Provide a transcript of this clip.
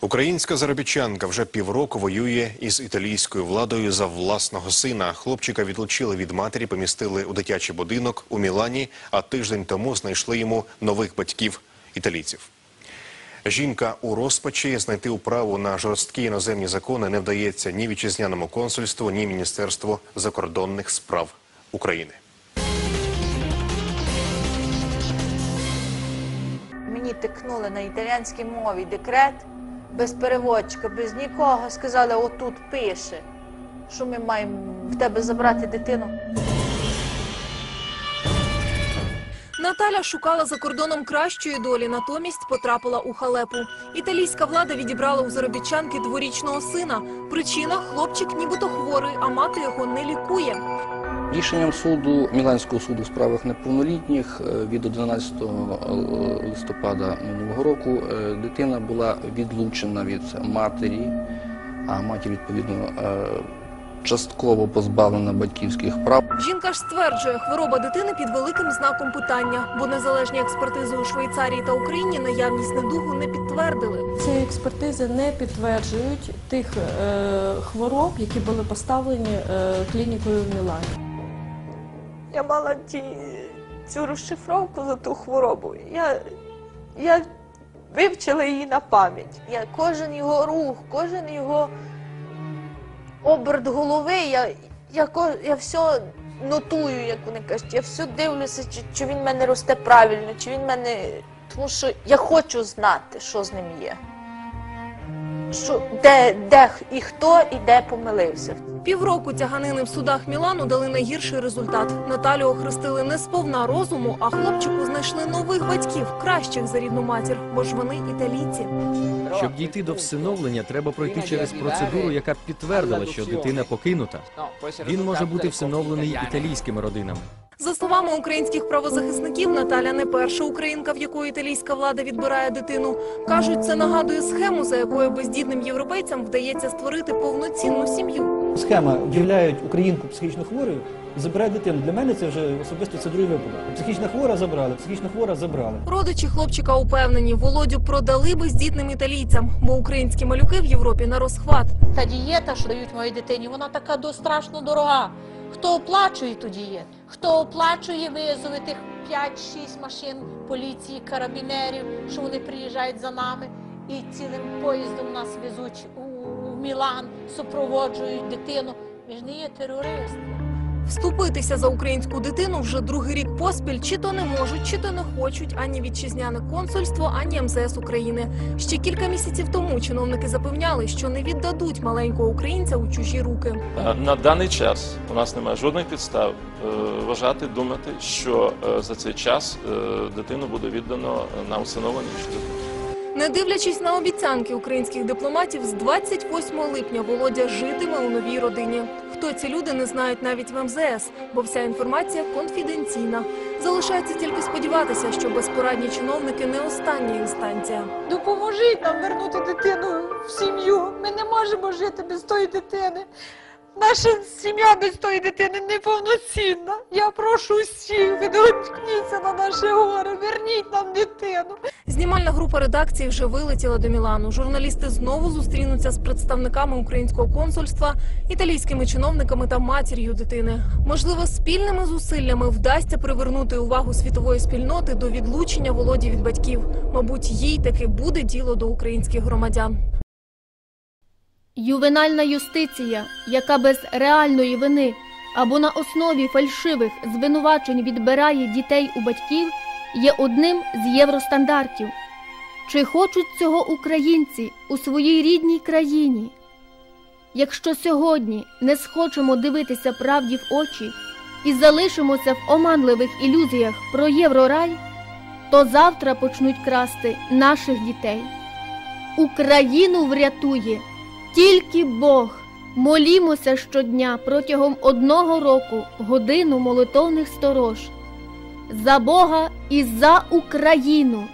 Українська заробітчанка вже півроку воює із італійською владою за власного сина. Хлопчика відлучили від матері, помістили у дитячий будинок у Мілані, а тиждень тому знайшли йому нових батьків італійців. Жінка у розпачі знайти управу на жорсткі іноземні закони не вдається ні вітчизняному консульству, ні Міністерству закордонних справ України. Мені тикнули на італійській мові декрет без переводчика, без нікого. Сказали, отут пише, що ми маємо в тебе забрати дитину. Наталя шукала за кордоном кращої долі, натомість потрапила у халепу. Італійська влада відібрала у заробітчанки дворічного сина. Причина хлопчик нібито хворий, а мати його не лікує. Рішенням суду Міланського суду у справах неповнолітніх е, від 11 листопада минулого року е, дитина була відлучена від матері, а матір відповідно е, частково позбавлена батьківських прав. Жінка ж стверджує, хвороба дитини під великим знаком питання, бо незалежні експертизи у Швейцарії та Україні наявність недугу не підтвердили. Ці експертизи не підтверджують тих е, хвороб, які були поставлені е, клінікою в Мілані. Я мала ті, цю розшифровку за ту хворобу. Я, я вивчила її на пам'ять. Я кожен його рух, кожен його оберт голови, я, я, я все нотую, як вони кажуть. Я все дивлюся, чи, чи він мене росте правильно, чи він мене. Тому що я хочу знати, що з ним є. Що, де, де і хто і де помилився. Півроку тяганини в судах Мілану дали найгірший результат. Наталю охрестили не сповна розуму, а хлопчику знайшли нових батьків, кращих за рідну матір, бо ж вони італійці. Щоб дійти до всиновлення, треба пройти через процедуру, яка б підтвердила, що дитина покинута. Він може бути всиновлений італійськими родинами. За словами українських правозахисників, Наталя не перша українка, в якої італійська влада відбирає дитину. кажуть, це нагадує схему, за якою бездітним європейцям вдається створити повноцінну сім'ю. Схема вділяють українку психічно хворою і забирають дитину. Для мене це вже особисто це другий випадок. Психічно хвора забрали, психічно хвора забрали. Родичі хлопчика упевнені, Володю продали бездітним італійцям, бо українські малюки в Європі на розхват. Та дієта, що дають моїй дитині, вона така до страшно дорога. Хто оплачує тоді є? Хто оплачує визови тих 5-6 машин поліції, карабінерів, що вони приїжджають за нами і цілим поїздом нас везуть у Мілан, супроводжують дитину. Ми ж не є терористи. Вступитися за українську дитину вже другий рік поспіль чи то не можуть, чи то не хочуть ані вітчизняне консульство, ані МЗС України. Ще кілька місяців тому чиновники запевняли, що не віддадуть маленького українця у чужі руки. Е, На даний час у нас немає жодних підстав е, вважати, думати, що е, за цей час дитину буде віддано на усиновлення. Не дивлячись на обіцянки українських дипломатів, з 28 липня Володя житиме у новій родині. Хто ці люди не знають навіть в МЗС, бо вся інформація конфіденційна. Залишається тільки сподіватися, що безпорадні чиновники не остання інстанція. Допоможіть нам вернути дитину в сім'ю. Ми не можемо жити без тої дитини. Наша сім'я без тої дитини неповноцінна. Я прошу всіх, відгукніться на наше горе, верніть нам дитину. Знімальна група редакції вже вилетіла до Мілану. Журналісти знову зустрінуться з представниками українського консульства, італійськими чиновниками та матір'ю дитини. Можливо, спільними зусиллями вдасться привернути увагу світової спільноти до відлучення Володі від батьків. Мабуть, їй таки буде діло до українських громадян. Ювенальна юстиція, яка без реальної вини або на основі фальшивих звинувачень відбирає дітей у батьків, є одним з євростандартів. Чи хочуть цього українці у своїй рідній країні? Якщо сьогодні не схочемо дивитися правді в очі і залишимося в оманливих ілюзіях про єврорай, то завтра почнуть красти наших дітей. Україну врятує тільки Бог. Молімося щодня протягом одного року годину молитовних сторож за Бога і за Україну.